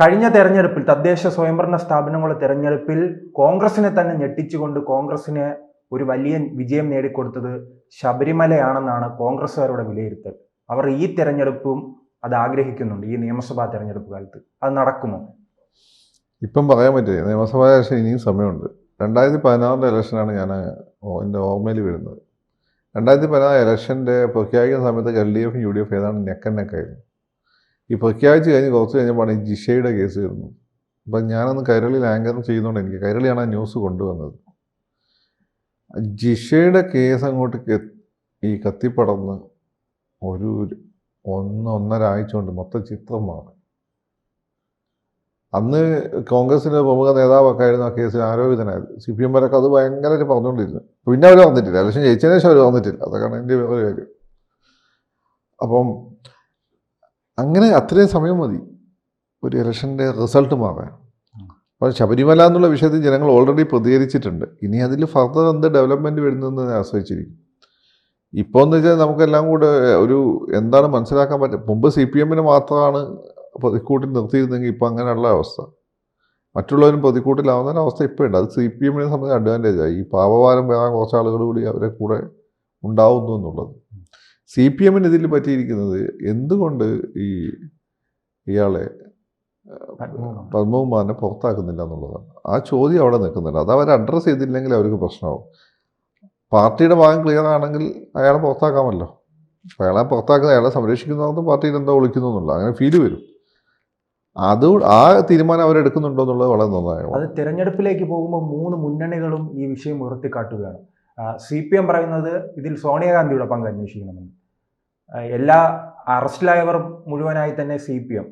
കഴിഞ്ഞ തെരഞ്ഞെടുപ്പിൽ തദ്ദേശ സ്വയംഭരണ സ്ഥാപനങ്ങളുടെ തെരഞ്ഞെടുപ്പിൽ കോൺഗ്രസിനെ തന്നെ ഞെട്ടിച്ചുകൊണ്ട് കോൺഗ്രസിന് ഒരു വലിയ വിജയം നേടിക്കൊടുത്തത് ശബരിമലയാണെന്നാണ് കോൺഗ്രസ്സുകാരുടെ വിലയിരുത്തൽ. അവർ ഈ തെരഞ്ഞെടുപ്പും അത് ആഗ്രഹിക്കുന്നുണ്ട് ഈ നിയമസഭാ തെരഞ്ഞെടുപ്പ് കാലത്ത്. അത് നടക്കുമോ? ഇപ്പം പറയാൻ പറ്റില്ല. നിയമസഭാ ഇലക്ഷൻ ഇനിയും സമയമുണ്ട്. രണ്ടായിരത്തി പതിനാറിന്റെ ഇലക്ഷനാണ് ഞാൻ എന്റെ ഓർമ്മയിൽ വരുന്നത്. രണ്ടായിരത്തി പതിനാറ് ഇലക്ഷന്റെ പ്രഖ്യാപിക്കുന്ന സമയത്ത് എൽ ഡി എഫും യു ഡി എഫ് ഏതാണ്ട് നെക്കൻ നെക്കായിരുന്നു ഈ പ്രഖ്യാപിച്ച് കഴിഞ്ഞ് കുറച്ച് കഴിഞ്ഞപ്പോൾ ഈ ജിഷയുടെ കേസ് വരുന്നത്. അപ്പം ഞാനന്ന് കൈരളിയിൽ ആങ്കർ ചെയ്യുന്നതുകൊണ്ട് എനിക്ക് കൈരളിയാണ് ആ ന്യൂസ് കൊണ്ടുവന്നത്. ജിഷയുടെ കേസ് അങ്ങോട്ട് ഈ കത്തിപ്പടർന്ന് ഒരു ഒന്ന് ഒന്നര ആഴ്ച കൊണ്ട് മൊത്തം ചിത്രം മാറി. അന്ന് കോൺഗ്രസിന്റെ പ്രമുഖ നേതാവൊക്കെ ആയിരുന്നു ആ കേസിൽ ആരോപിതനായത്. സി പി എം വരൊക്കെ അത് ഭയങ്കരമായിട്ട് പറഞ്ഞുകൊണ്ടിരുന്നു പിന്നെ അവർ വന്നിട്ടില്ല. ഇലക്ഷൻ ജയിച്ചതിന് ശേഷം അവർ വന്നിട്ടില്ല. അതൊക്കെയാണ് എന്റെ വേറെ കാര്യം. അപ്പം അങ്ങനെ അത്രയും സമയം മതി. ഒരു ഇലക്ഷന്റെ റിസൾട്ട് മാറാൻ. അപ്പോൾ ശബരിമല എന്നുള്ള വിഷയത്തിൽ ജനങ്ങൾ ഓൾറെഡി പ്രതികരിച്ചിട്ടുണ്ട്. ഇനി അതിൽ ഫർദർ എന്ത് ഡെവലപ്മെന്റ് വരുന്നതെന്ന് ആശ്രയിച്ചിരിക്കും. ഇപ്പോൾ എന്ന് വെച്ചാൽ നമുക്കെല്ലാം കൂടെ ഒരു എന്താണ് മനസ്സിലാക്കാൻ പറ്റുക മുമ്പ് സി പി എമ്മിന് മാത്രമാണ് പ്രതിക്കൂട്ടിൽ നിർത്തിയിരുന്നെങ്കിൽ ഇപ്പോൾ അങ്ങനെയുള്ള അവസ്ഥ. മറ്റുള്ളവരും പ്രതിക്കൂട്ടിലാവുന്ന അവസ്ഥ ഇപ്പോൾ ഉണ്ട്. അത് സി പി എമ്മിനെ സംബന്ധിച്ച് അഡ്വാന്റേജായി ഈ പാവവാരം വേറെ കുറച്ച് ആളുകൾ കൂടി അവരെ കൂടെ ഉണ്ടാവുന്നു എന്നുള്ളത്. സി പി എമ്മിന് ഇതിൽ പറ്റിയിരിക്കുന്നത് എന്തുകൊണ്ട് ഈ ഇയാളെ. പത്മകുമാറിനെ പുറത്താക്കുന്നില്ല എന്നുള്ളതാണ്. ആ ചോദ്യം അവിടെ നിൽക്കുന്നുണ്ട്. അത് അവർ അഡ്രസ്സ് ചെയ്തില്ലെങ്കിൽ അവർക്ക് പ്രശ്നമാവും. പാർട്ടിയുടെ ഭാഗം ക്ലിയർ ആണെങ്കിൽ അയാളെ പുറത്താക്കാമല്ലോ. അയാളെ പുറത്താക്കുന്ന അയാളെ സംരക്ഷിക്കുന്നതെന്ന് പാർട്ടിയിൽ എന്തോ വിളിക്കുന്നു എന്നുള്ള അങ്ങനെ ഫീൽ വരും. അത് ആ തീരുമാനം അവരെടുക്കുന്നുണ്ടോ എന്നുള്ളത് വളരെ നന്നായോ അത് തിരഞ്ഞെടുപ്പിലേക്ക് പോകുമ്പോൾ മൂന്ന് മുന്നണികളും ഈ വിഷയം ഉയർത്തിക്കാട്ടുകയാണ്. സി പി എം പറയുന്നത് ഇതിൽ സോണിയാഗാന്ധിയുടെ പങ്ക് അന്വേഷിക്കണമെന്ന്. എല്ലാ അറസ്റ്റിലായവർ മുഴുവനായി തന്നെ സി പി എം.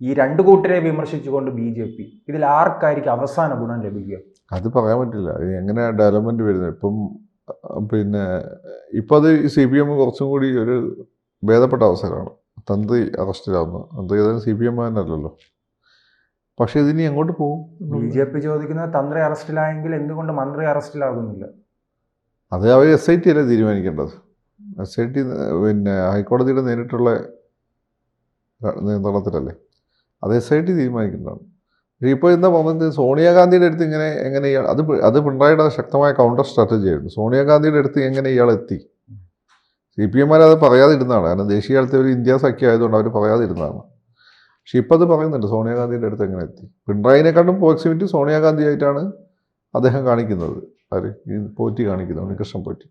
ഈ രണ്ട് കൂട്ടരെ വിമർശിച്ചുകൊണ്ട് ബി ജെ പി. ഇതിൽ ആർക്കായിരിക്കും അവസാന ഗുണം ലഭിക്കുക? അത് പറയാൻ പറ്റില്ല. എങ്ങനെയാണ് ഡെവലപ്മെന്റ് വരുന്നത്? ഇപ്പം പിന്നെ ഇപ്പം അത് സി പി എം കുറച്ചും കൂടി ഒരു ഭേദപ്പെട്ട അവസരമാണ്. തന്ത്രി അറസ്റ്റിലാവുന്നു. തന്ത്രി ഏതായാലും സി പി എം അല്ലല്ലോ പക്ഷേ ഇതിനി എങ്ങോട്ട് പോകും? ബി ജെ പി ചോദിക്കുന്നത് തന്ത്രി അറസ്റ്റിലായെങ്കിൽ എന്തുകൊണ്ട് മന്ത്രി അറസ്റ്റിലാകുന്നില്ല? അത് അവർ എസ് ഐ ടി അല്ലേ തീരുമാനിക്കേണ്ടത്? എസ് ഐ ടി പിന്നെ ഹൈക്കോടതിയുടെ നേരിട്ടുള്ള നിയന്ത്രണത്തിലല്ലേ? അത് എസ് ഐ ടി തീരുമാനിക്കുന്നതാണ്. പക്ഷേ ഇപ്പോൾ എന്താ പറഞ്ഞത് സോണിയാഗാന്ധിയുടെ അടുത്ത് ഇങ്ങനെ എങ്ങനെ ഇയാൾ അത് അത് പിണറായിയുടെ ശക്തമായ കൗണ്ടർ സ്ട്രാറ്റജി ആയിരുന്നു. സോണിയാഗാന്ധിയുടെ അടുത്ത് എങ്ങനെ ഇയാൾ എത്തി? സി പി എമ്മാർ അത് പറയാതിരുന്നതാണ്. കാരണം ദേശീയ തലത്തിൽ ഒരു ഇന്ത്യ സഖ്യം ആയതുകൊണ്ട് അവർ പറയാതിരുന്നതാണ്. പക്ഷേ ഇപ്പം അത് പറയുന്നുണ്ട് സോണിയാഗാന്ധിയുടെ അടുത്ത് എങ്ങനെ എത്തി? പിണറായിനെക്കാളും പ്രോക്സിമിറ്റി സോണിയാഗാന്ധി ആയിട്ടാണ് അദ്ദേഹം കാണിക്കുന്നത്. ആര്? ഈ പോറ്റി കാണിക്കുന്നത് ഉണ്ണികൃഷ്ണൻ പോറ്റി.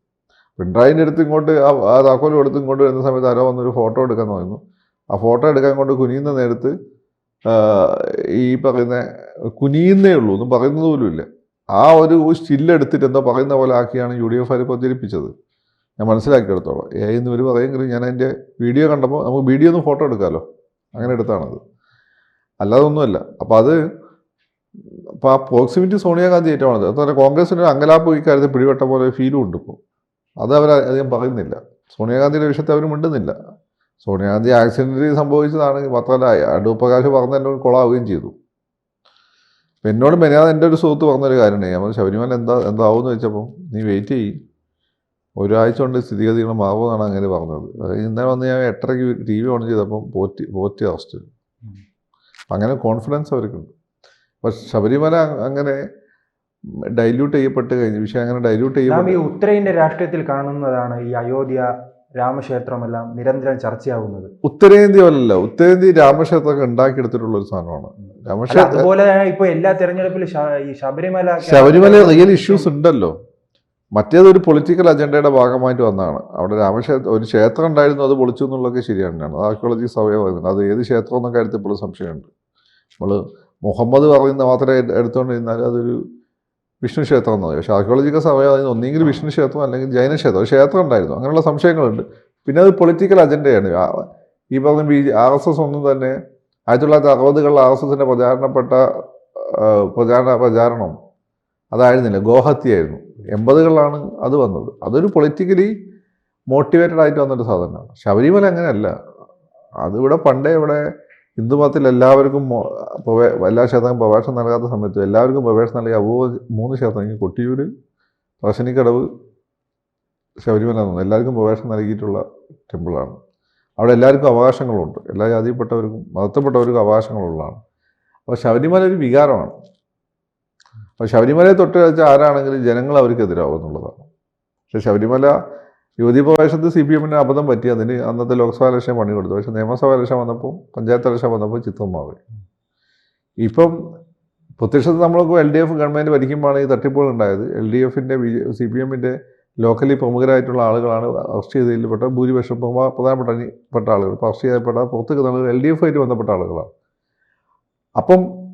പിണറായിന്റെ അടുത്ത് ഇങ്ങോട്ട് ആ താക്കോൽ കൊടുത്ത് ഇങ്ങോട്ട് വരുന്ന സമയത്ത് ആരോ വന്നൊരു ഫോട്ടോ എടുക്കാൻ പറയുന്നു. ആ ഫോട്ടോ എടുക്കാൻ കൊണ്ട് കുനിയുന്ന നേരത്ത് ഈ പറയുന്ന കുനിയുന്നേ ഉള്ളൂ ഒന്നും പറയുന്നത് പോലുമില്ല ആ ഒരു സ്റ്റില്ല് എടുത്തിട്ട് എന്തോ പറയുന്ന പോലെ ആക്കിയാണ് യു ഡി എഫ് ആര് പ്രചരിപ്പിച്ചത്. ഞാൻ മനസ്സിലാക്കിയെടുത്തോളം. ഏ എന്ന് ഇവർ പറയുമെങ്കിലും ഞാൻ അതിന്റെ വീഡിയോ കണ്ടപ്പോൾ നമുക്ക് വീഡിയോ ഒന്ന് ഫോട്ടോ എടുക്കാമല്ലോ അങ്ങനെ എടുത്താണത്. അല്ലാതെ ഒന്നുമല്ല അപ്പോൾ അത് അപ്പോൾ ആ പ്രോക്സിമിറ്റി സോണിയാഗാന്ധി അത് അതുപോലെ കോൺഗ്രസിന് ഒരു അങ്കലാപ്പ് ഈ കാര്യത്തിൽ പിടിപെട്ട പോലെ ഫീലും ഉണ്ട് ഇപ്പോൾ. അത് അവർ അധികം പറയുന്നില്ല. സോണിയാഗാന്ധിയുടെ വിഷയത്തെ അവർ മിണ്ടുന്നില്ല. സോണിയാഗാന്ധി ആക്സിഡന്റ് സംഭവിച്ചതാണ് മാത്രമല്ല അടൂർ പ്രകാശ് പറഞ്ഞ എന്നോട് കൊളാവുകയും ചെയ്തു. അപ്പം എന്നോട് മര്യാദ എന്റെ ഒരു സുഹൃത്ത് പറഞ്ഞൊരു കാര്യമാണ് നമ്മൾ ശബരിമല എന്താ എന്താവുമെന്ന് വെച്ചപ്പോൾ നീ വെയിറ്റ് ചെയ്യും. ഒരാഴ്ച കൊണ്ട് സ്ഥിതിഗതികൾ മാറുമെന്നാണ് അങ്ങനെ പറഞ്ഞത്. ഇന്നലെ വന്ന് ഞാൻ എട്ടരയ്ക്ക് ടി വി ഓൺ ചെയ്തപ്പം പോറ്റി പോറ്റി അറസ്റ്റ് അങ്ങനെ കോൺഫിഡൻസ് അവർക്കുണ്ട് പക്ഷെ ശബരിമല അങ്ങനെ ഡൈല്യൂട്ട് ചെയ്യപ്പെട്ട് കഴിഞ്ഞു. വിഷയം അങ്ങനെ ഡൈല്യൂട്ട് നാം ഈ ചെയ്യപ്പെട്ട് ഉത്തരേന്ത്യ രാഷ്ട്രീയത്തിൽ കാണുന്നതാണ് ഈ അയോധ്യ രാമക്ഷേത്രമെല്ലാം നിരന്തരം ചർച്ചയാവുന്നത്. ഉത്തരേന്ത്യ അല്ലല്ല ഉത്തരേന്ത്യ രാമക്ഷേത്രമൊക്കെ ഉണ്ടാക്കിയെടുത്തിട്ടുള്ള ഒരു സാധനമാണ്. അല്ല, രാമക്ഷേത്ര അതുപോലെ ഇപ്പൊ എല്ലാ തെരഞ്ഞെടുപ്പിലും ശ- ഈ ശബരിമല ശബരിമല റിയൽ ഇഷ്യൂസ് ഉണ്ടല്ലോ. മറ്റേത് ഒരു പൊളിറ്റിക്കൽ അജണ്ടയുടെ ഭാഗമായിട്ട് വന്നതാണ്. അവിടെ രാമക്ഷേത്രം ഒരു ക്ഷേത്രം ഉണ്ടായിരുന്നു അത് പൊളിച്ചു എന്നുള്ളതൊക്കെ ശരിയാണ്. അത് ആർക്കിയോളജി പറയുന്നത് അത് ഏത് ക്ഷേത്രം എന്ന കാര്യത്തിൽ ഇപ്പോഴും സംശയമുണ്ട്. നമ്മൾ മുഹമ്മദ് പറയുന്ന മാത്രമേ എടുത്തുകൊണ്ടിരുന്നാലും അതൊരു വിഷ്ണു ക്ഷേത്രം എന്ന് പറയും. പക്ഷേ ആർക്കിയോളജിക്കൽ സർവേ അതിന് ഒന്നെങ്കിൽ വിഷ്ണു ക്ഷേത്രം അല്ലെങ്കിൽ ജൈന ക്ഷേത്രം ക്ഷേത്രം ഉണ്ടായിരുന്നു. അങ്ങനെയുള്ള സംശയങ്ങളുണ്ട്. പിന്നെ അത് പൊളിറ്റിക്കൽ അജണ്ടയാണ് ഈ പറഞ്ഞ ബി ആർ എസ് എസ് ഒന്നും തന്നെ ആയിരത്തി തൊള്ളായിരത്തി അറുപതുകളിൽ ആർ എസ് എസിന്റെ പ്രചാരണപ്പെട്ട പ്രചാരണ പ്രചാരണം അതായിരുന്നില്ല. ഗോഹത്യായിരുന്നു എൺപതുകളിലാണ് അത് വന്നത്. അതൊരു പൊളിറ്റിക്കലി മോട്ടിവേറ്റഡ് ആയിട്ട് വന്നൊരു സാധനമാണ്. ശബരിമല അങ്ങനെയല്ല. അതിവിടെ പണ്ടേ ഇവിടെ ഹിന്ദുമതത്തിൽ എല്ലാവർക്കും എല്ലാ ക്ഷേത്രങ്ങളും പ്രവേശനം നൽകാത്ത സമയത്ത് എല്ലാവർക്കും പ്രവേശനം നൽകിയ അപൂർവ മൂന്ന് ക്ഷേത്രങ്ങൾ കൊട്ടിയൂർ പറശ്ശിനിക്കടവ് ശബരിമല എന്ന് എല്ലാവർക്കും പ്രവേശനം നൽകിയിട്ടുള്ള ടെമ്പിളാണ്. അവിടെ എല്ലാവർക്കും അവകാശങ്ങളുണ്ട്. എല്ലാ ജാതിയിൽപ്പെട്ടവർക്കും മതത്തിൽപ്പെട്ടവർക്കും അവകാശങ്ങളുള്ളതാണ്. അപ്പോൾ ശബരിമല ഒരു വികാരമാണ്. അപ്പോൾ ശബരിമലയെ തൊട്ട് ആരാണെങ്കിലും ജനങ്ങൾ അവർക്ക് എതിരാവും എന്നുള്ളതാണ്. പക്ഷേ ശബരിമല യുവതി പ്രവേശനത്തിൽ സി പി എമ്മിന് അബദ്ധം പറ്റി അതിന് അന്നത്തെ ലോക്സഭാ ഇലക്ഷൻ പണി കൊടുത്തു. പക്ഷെ നിയമസഭാ ഇലക്ഷൻ വന്നപ്പോൾ പഞ്ചായത്ത് ഇലക്ഷൻ വന്നപ്പോൾ ചിത്രം മാറി. ഇപ്പം പ്രത്യക്ഷത്തിൽ നമ്മൾക്ക് എൽ ഡി എഫ് ഗവൺമെന്റ് ഭരിക്കുമ്പോഴാണ് ഈ തട്ടിപ്പുകൾ ഉണ്ടായത്. എൽ ഡി എഫിന്റെ ബി സി പി എമ്മിന്റെ ലോക്കലി പ്രമുഖരായിട്ടുള്ള ആളുകളാണ് അറസ്റ്റ് ചെയ്തതിൽപ്പെട്ട ഭൂരിപക്ഷം പ്രധാ- പ്രധാനപ്പെട്ട പെട്ട ആളുകൾ. അറസ്റ്റ് ചെയ്യപ്പെട്ട പുറത്തേക്ക് തന്നത് എൽ ഡി എഫ് ആയിട്ട് ബന്ധപ്പെട്ട ആളുകളാണ്. അപ്പം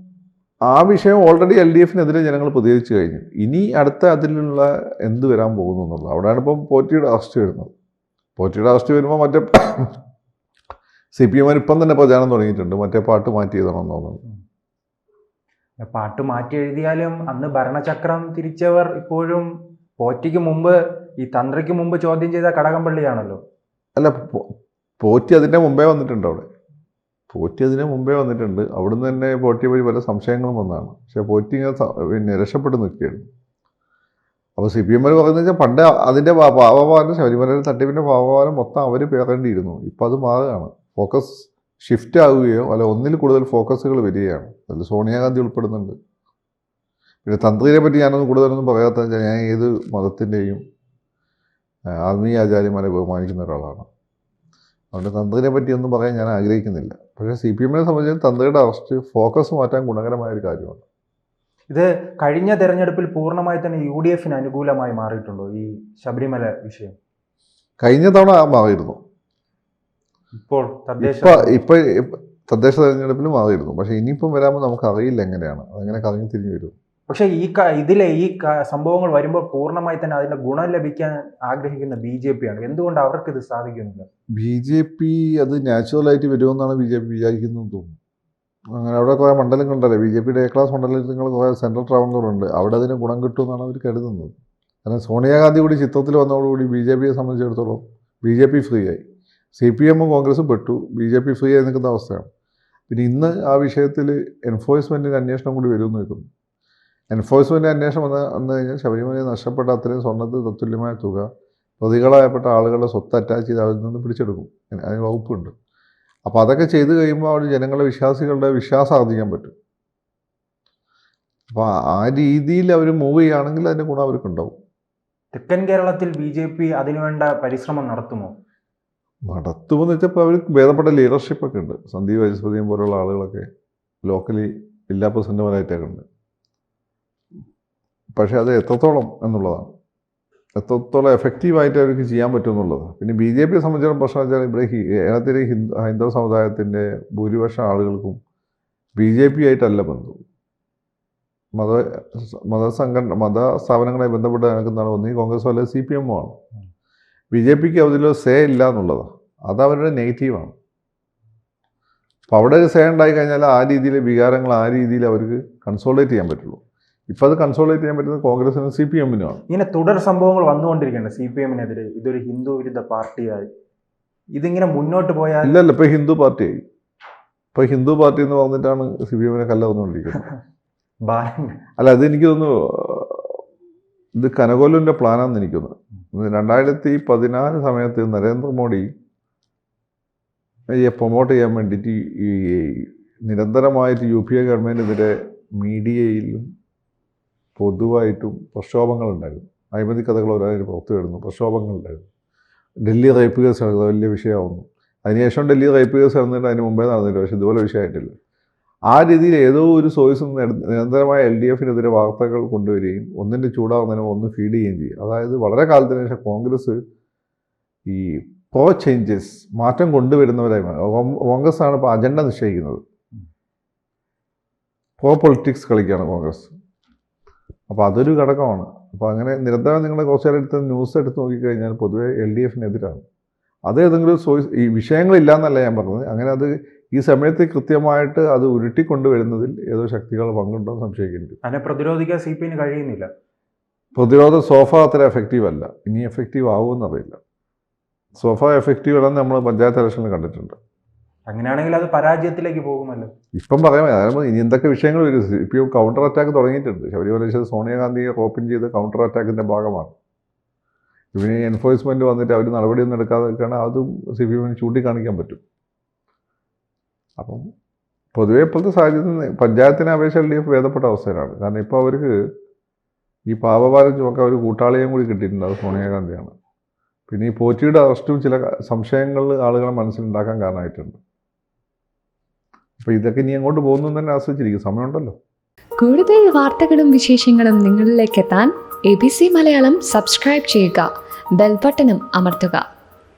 ആ വിഷയം ഓൾറെഡി എൽ ഡി എഫിനെതിരെ ജനങ്ങൾ പ്രതികരിച്ചു കഴിഞ്ഞു. ഇനി അടുത്ത അതിലുള്ള എന്ത് വരാൻ പോകുന്നു എന്നുള്ളത്. അവിടെയാണ് ഇപ്പം പോറ്റിയുടെ അറസ്റ്റ് വരുന്നത്. പോറ്റിയുടെ അറസ്റ്റ് വരുമ്പോൾ മറ്റേ സി പി എമ്മിന് ഇപ്പം തന്നെ പ്രചാരണം തുടങ്ങിയിട്ടുണ്ട്. മറ്റേ പാട്ട് മാറ്റി മാറ്റിയതാണെന്ന് തോന്നുന്നു. പാട്ട് മാറ്റി എഴുതിയാലും അന്ന് ഭരണചക്രം തിരിച്ചവർ ഇപ്പോഴും പോറ്റിക്ക് മുമ്പ് ഈ തന്ത്രിക്ക് മുമ്പ് ചോദ്യം ചെയ്ത കടകംപള്ളിയാണല്ലോ. അല്ല പോറ്റി അതിന്റെ മുമ്പേ വന്നിട്ടുണ്ട് അവിടെ. പോറ്റി മുമ്പേ വന്നിട്ടുണ്ട്. അവിടുന്ന് തന്നെ പോറ്റി വഴി പല സംശയങ്ങളും വന്നതാണ്. പക്ഷേ പോറ്റി ഇങ്ങനെ പിന്നെ രക്ഷപ്പെട്ട് നിൽക്കുകയാണ്. അപ്പോൾ സി പി എം പറയുന്നത് വെച്ചാൽ പണ്ട് അതിന്റെ പാവഭാരം ശബരിമലയുടെ തട്ടിപ്പിന്റെ പാവഭാരം മൊത്തം അവർ പേറേണ്ടിയിരുന്നു. ഇപ്പോൾ അത് മാറുകയാണ്. ഫോക്കസ് ഷിഫ്റ്റ് ആവുകയോ അല്ല ഒന്നിൽ കൂടുതൽ ഫോക്കസുകൾ വരികയാണ്. അതിൽ സോണിയാഗാന്ധി ഉൾപ്പെടുന്നുണ്ട്. പിന്നെ തന്ത്രിയെ പറ്റി ഞാനൊന്നും കൂടുതലൊന്നും പറയാത്ത ഞാൻ ഏത് മതത്തിന്റെയും ആത്മീയ ആചാര്യന്മാരെ ബഹുമാനിക്കുന്ന ഒരാളാണ്. അതുകൊണ്ട് തന്ത്രിനെ പറ്റിയൊന്നും പറയാൻ ഞാൻ ആഗ്രഹിക്കുന്നില്ല. പക്ഷേ സി പി എമ്മിനെ സംബന്ധിച്ച് തന്ത്രിയുടെ അറസ്റ്റ് ഫോക്കസ് മാറ്റാൻ ഗുണകരമായ ഒരു കാര്യമാണ്. ഇത് കഴിഞ്ഞ തെരഞ്ഞെടുപ്പിൽ പൂർണമായി തന്നെ യു ഡി എഫിന് അനുകൂലമായി മാറിയിട്ടുണ്ടോ ഈ ശബരിമല വിഷയം? കഴിഞ്ഞ തവണ മാറിയിരുന്നു. ഇപ്പോൾ തദ്ദേശ ഇപ്പൊ തദ്ദേശ തെരഞ്ഞെടുപ്പിൽ മാറിയിരുന്നു. പക്ഷേ ഇനിയിപ്പം വരാമ്പോൾ നമുക്ക് അറിയില്ല എങ്ങനെയാണ്. അതെങ്ങനെ കറങ്ങി തിരിഞ്ഞു വരും? പക്ഷേ ഈ ഇതിലെ ഈ സംഭവങ്ങൾ വരുമ്പോൾ പൂർണമായി തന്നെ അതിന്റെ ഗുണം ലഭിക്കാൻ ആഗ്രഹിക്കുന്ന ബി ജെ പി ആണ് എന്തുകൊണ്ട് അവർക്ക് ഇത് സാധിക്കുന്നില്ല? ബി ജെ പി അത് നാച്ചുറലായിട്ട് വരുമെന്നാണ് ബി ജെ പി വിചാരിക്കുന്നത് തോന്നുന്നു. അങ്ങനെ അവിടെ കുറേ മണ്ഡലങ്ങളുണ്ടല്ലോ ബി ജെ പിയുടെ എ ക്ലാസ് മണ്ഡലങ്ങൾ കുറേ സെൻട്രൽ ട്രാവലറുണ്ട് അവിടെ അതിന് ഗുണം കിട്ടുമെന്നാണ് അവർ കരുതുന്നത്. കാരണം സോണിയാഗാന്ധി കൂടി ചിത്രത്തിൽ വന്നതോടുകൂടി ബി ജെ പിയെ സംബന്ധിച്ചിടത്തോളം ബി ജെ പി ഫ്രീ ആയി സി പി എമ്മും കോൺഗ്രസും പെട്ടു. ബി ജെ പി ഫ്രീ ആയി നിൽക്കുന്ന അവസ്ഥയാണ്. പിന്നെ ഇന്ന് ആ വിഷയത്തിൽ എൻഫോഴ്സ്മെന്റിന് അന്വേഷണം കൂടി വരുമെന്ന് നിൽക്കുന്നു എൻഫോഴ്സ്മെന്റ് അന്വേഷണം വന്ന് വന്നു കഴിഞ്ഞാൽ ശബരിമല നഷ്ടപ്പെട്ട അത്രയും സ്വർണത്തിൽ തത്തുല്യമായ തുക പ്രതികളായപ്പെട്ട ആളുകളുടെ സ്വത്ത് അറ്റാച്ച് ചെയ്ത് അവരിൽ നിന്ന് പിടിച്ചെടുക്കും. അതിന് വകുപ്പുണ്ട്. അപ്പോൾ അതൊക്കെ ചെയ്ത് കഴിയുമ്പോൾ അവിടെ ജനങ്ങളെ വിശ്വാസികളുടെ വിശ്വാസം ആർജിക്കാൻ പറ്റും. അപ്പോൾ ആ രീതിയിൽ അവർ മൂവ് ചെയ്യുകയാണെങ്കിൽ അതിന്റെ ഗുണം അവർക്കുണ്ടാവും. തെക്കൻ കേരളത്തിൽ ബി ജെ പി അതിനുവേണ്ട പരിശ്രമം നടത്തുമോ? നടത്തുമെന്ന് വെച്ചപ്പോൾ അവർ ഭേദപ്പെട്ട ലീഡർഷിപ്പൊക്കെ ഉണ്ട്. സന്ദീപ് വൈസ്പതിയും പോലുള്ള ആളുകളൊക്കെ ലോക്കലി ജില്ലാ പ്രസിഡന്റുമാരായിട്ടൊക്കെ ഉണ്ട്. പക്ഷേ അത് എത്രത്തോളം എന്നുള്ളതാണ്. എത്രത്തോളം എഫക്റ്റീവായിട്ട് അവർക്ക് ചെയ്യാൻ പറ്റും എന്നുള്ളത്. പിന്നെ ബി ജെ പിയെ സംബന്ധിച്ചിടത്തോളം പ്രശ്നം വെച്ചാൽ ഇവിടെ കേരളത്തിലെ ഹിന്ദു ഹൈന്ദവ സമുദായത്തിന്റെ ഭൂരിപക്ഷം ആളുകൾക്കും ബി ജെ പി ആയിട്ടല്ല ബന്ധം. മത മതസംഘടന മത സ്ഥാപനങ്ങളുമായി ബന്ധപ്പെട്ട് നിൽക്കുന്നതാണ്. ഒന്നീ കോൺഗ്രസ് അല്ലെങ്കിൽ സി പി എമ്മോ ആണ്. ബി ജെ പിക്ക് അതിൽ സേ ഇല്ല എന്നുള്ളതാണ്. അത് അവരുടെ നെഗറ്റീവാണ് അപ്പോൾ അവിടെ ഒരു സേ ഉണ്ടായി കഴിഞ്ഞാൽ ആ രീതിയിലെ വികാരങ്ങൾ ആ രീതിയിൽ അവർക്ക് കൺസോൾട്ടേറ്റ് ചെയ്യാൻ പറ്റുള്ളൂ. ഇപ്പോൾ അത് കൺസോളേറ്റ് ചെയ്യാൻ പറ്റുന്നത് കോൺഗ്രസിനും സി പി എമ്മിനുമാണ് ഇങ്ങനെ തുടർ സംഭവങ്ങൾ വന്നുകൊണ്ടിരിക്കുകയാണ് സി പി എമ്മിനെതിരെ ഇതൊരു ഹിന്ദു വിരുദ്ധ പാർട്ടിയായി. ഇതിങ്ങനെ മുന്നോട്ട് പോയാൽ ഇല്ല ഇല്ല ഇപ്പൊ ഹിന്ദു പാർട്ടിയായി. ഇപ്പൊ ഹിന്ദു പാർട്ടി എന്ന് പറഞ്ഞിട്ടാണ് സി പി എമ്മിനെ കല്ലെറിഞ്ഞുകൊണ്ടിരിക്കുന്നത് അല്ല അത് എനിക്ക് തോന്നുന്നു ഇത് കനകോലുവിന്റെ പ്ലാനാണെന്ന് എനിക്ക് തോന്നുന്നു. രണ്ടായിരത്തി പതിനാല് സമയത്ത് നരേന്ദ്രമോദി പ്രൊമോട്ട് ചെയ്യാൻ വേണ്ടിയിട്ട് ഈ നിരന്തരമായിട്ട് യു പി എ ഗവൺമെന്റിനെതിരെ മീഡിയയിലും പൊതുവായിട്ടും പ്രക്ഷോഭങ്ങളുണ്ടായിരുന്നു. അഴിമതി കഥകൾ ഒരാൾ പുറത്തു വരുന്നു. പ്രക്ഷോഭങ്ങളുണ്ടായിരുന്നു. ഡൽഹി റേപ്പ് കേസ് നടന്നത് വലിയ വിഷയമാവുന്നു. അതിനുശേഷം ഡൽഹി റേപ്പ് കേസ് നടന്നിട്ട് അതിന് മുമ്പേ നടന്നില്ല. പക്ഷേ ഇതുപോലെ വിഷയമായിട്ടില്ല. ആ രീതിയിൽ ഏതോ ഒരു സോഴ്സ് നിരന്തരമായ എൽ ഡി എഫിനെതിരെ വാർത്തകൾ കൊണ്ടുവരികയും ഒന്നിന്റെ ചൂടാവുന്നതിന് ഒന്ന് ഫീഡ് ചെയ്യുകയും ചെയ്യും. അതായത് വളരെ കാലത്തിന് ശേഷം കോൺഗ്രസ് ഈ പ്രോ ചേഞ്ചസ് മാറ്റം കൊണ്ടുവരുന്നവരായി കോൺഗ്രസ് ആണ് ഇപ്പോൾ അജണ്ട നിശ്ചയിക്കുന്നത്. പ്രോ പൊളിറ്റിക്സ് കളിക്കുകയാണ് കോൺഗ്രസ്. അപ്പോൾ അതൊരു ഘടകമാണ്. അപ്പോൾ അങ്ങനെ നിരന്തരം നിങ്ങൾ കുറച്ചു നേരം എടുത്ത് ന്യൂസ് എടുത്ത് നോക്കിക്കഴിഞ്ഞാൽ പൊതുവേ എൽ ഡി എഫിനെതിരാണ് അത് ഏതെങ്കിലും സോയിസ് ഈ വിഷയങ്ങളില്ല എന്നല്ല ഞാൻ പറഞ്ഞത്. അങ്ങനെ അത് ഈ സമയത്ത് കൃത്യമായിട്ട് അത് ഉരുട്ടിക്കൊണ്ടുവരുന്നതിൽ ഏതോ ശക്തികൾ പങ്കുണ്ടോ എന്ന് സംശയിക്കുന്നുണ്ട് അതിനെ പ്രതിരോധിക്കാൻ സി പി കഴിയുന്നില്ല. പ്രതിരോധ സോഫ അത്ര എഫക്റ്റീവ് അല്ല. ഇനി എഫക്റ്റീവ് ആവുമെന്നറിയില്ല. സോഫ എഫക്റ്റീവ് അല്ലെന്ന് നമ്മൾ പഞ്ചായത്ത് ഇലക്ഷനിൽ കണ്ടിട്ടുണ്ട്. അങ്ങനെയാണെങ്കിൽ അത് പരാജയത്തിലേക്ക് പോകുമല്ലോ. ഇപ്പം പറയാം അതായത് ഇനി എന്തൊക്കെ വിഷയങ്ങൾ വരും? C P M counter attack തുടങ്ങിയിട്ടുണ്ട്. ശബരിമല സോണിയാഗാന്ധിയെ റോപ്പിൻ ചെയ്ത് കൗണ്ടർ അറ്റാക്കിന്റെ ഭാഗമാണ്. ഇവന് എൻഫോഴ്സ്മെന്റ് വന്നിട്ട് അവർ നടപടിയൊന്നും എടുക്കാതെ നിൽക്കുകയാണ് അതും സി പി എമ്മിന് ചൂണ്ടിക്കാണിക്കാൻ പറ്റും. അപ്പം പൊതുവെ ഇപ്പോഴത്തെ സാഹചര്യത്തിൽ പഞ്ചായത്തിനെ അപേക്ഷ എൽ ഡി എഫ് ഭേദപ്പെട്ട അവസ്ഥയിലാണ്. കാരണം ഇപ്പോൾ അവർക്ക് ഈ പാപഭാരം ചുമക്കാൻ ഒരു കൂട്ടാളിയും കൂടി കിട്ടിയിട്ടുണ്ട്. അത് സോണിയാഗാന്ധിയാണ്. പിന്നെ ഈ പോറ്റിയുടെ അറസ്റ്റും ചില സംശയങ്ങൾ ആളുകളെ മനസ്സിലുണ്ടാക്കാൻ കാരണമായിട്ടുണ്ട്. അപ്പോൾ ഇതൊക്കെ ഇനി അങ്ങോട്ട് പോകുന്നു തന്നെ ആസ്വദിച്ചിരിക്കും. സമയമുണ്ടല്ലോ. കൂടുതൽ വാർത്തകളും വിശേഷങ്ങളും നിങ്ങളിലേക്ക് എത്താൻ A B C Malayalam subscribe ചെയ്യുക. ബെൽബട്ടനും അമർത്തുക.